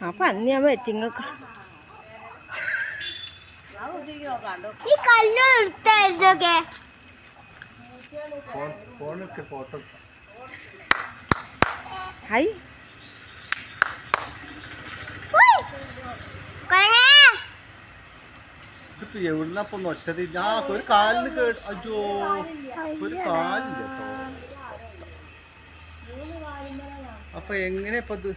ആ പന്നി ഞാൻ വെച്ചിങ്ങക്ക് ഈ കല്ല് എടുത്തായിരുന്നൊക്കെ ഫോണൊക്കെ ഫോട്ടോ ഹൈ. ഇതിപ്പോ എവിടുന്നപ്പൊ ഒറ്റത് ആ ഒരു കാലിന് കേട്ട് അയ്യോ ഒരു കാലില്ല അപ്പൊ എങ്ങനെ ഇപ്പൊ ഇത്.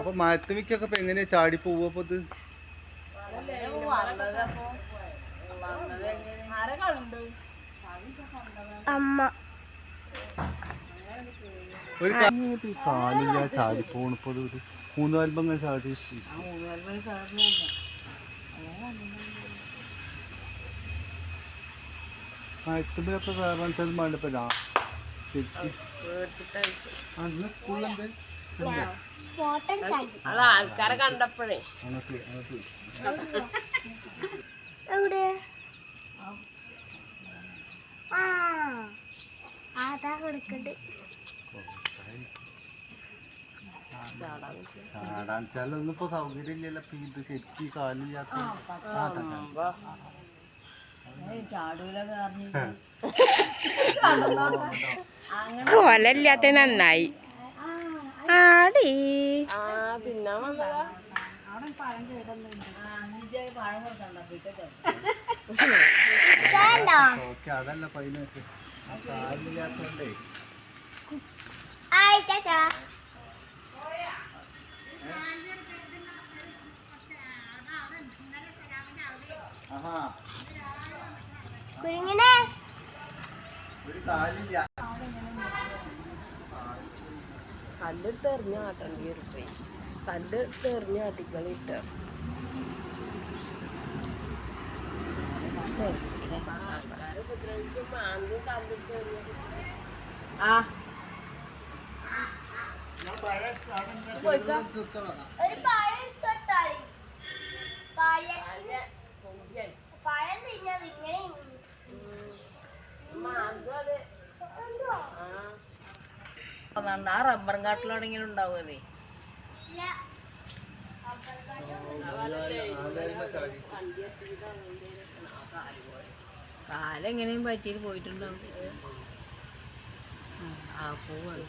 അപ്പൊ മരത്തുമിക്കൊക്കെ ഇപ്പൊ എങ്ങനെയാ ചാടി പോവുക അപ്പൊ ഇത്? അമ്മ. ഒരു കാലില്ല ചാടി പോണിപ്പോ ഒരു മൂന്നാൽപ്പം അങ്ങനെ ചാടി. മരത്തുമ്പിലൊക്കെ കയറാൻ ശരിക്കും. അന്ന് സ്കൂളിലെന്താ? അത് ആൾക്കാരെ കണ്ടപ്പോഴേ. എവിടെ? ആ അതാ കൊടുക്കണ്ട്. ചാടാൻ വെച്ചാലൊന്നും ഇപ്പൊ സൗകര്യം ഇല്ലല്ലോ ഇപ്പൊ ഇത് ശരിക്കും കാലില്ലാത്ത. കൊലല്ലാത്ത നന്നായി. ഓക്കെ അതല്ല പൈനൊക്കെ കാലില്ലാത്തോണ്ടേ കുരുങ്ങിനെ? ഒരു കാലില്ല. കല്ലെടുത്ത് എറിഞ്ഞ ആട്ടേണ്ടി വരും പോയി കല്ലെടുത്ത് എറിഞ്ഞ ആ ഒരു പഴം എടുത്തോട്ടാളി പഴത്തിന് പഴം തിന്നത് ഇങ്ങനെ? ആ റബ്ബറും കാട്ടിലാണെങ്കിലും ഉണ്ടാവുമേ ഇല്ല. കാലെങ്ങനെയും പറ്റിയിട്ട് പോയിട്ടുണ്ടാവും. ആ പോവാണ്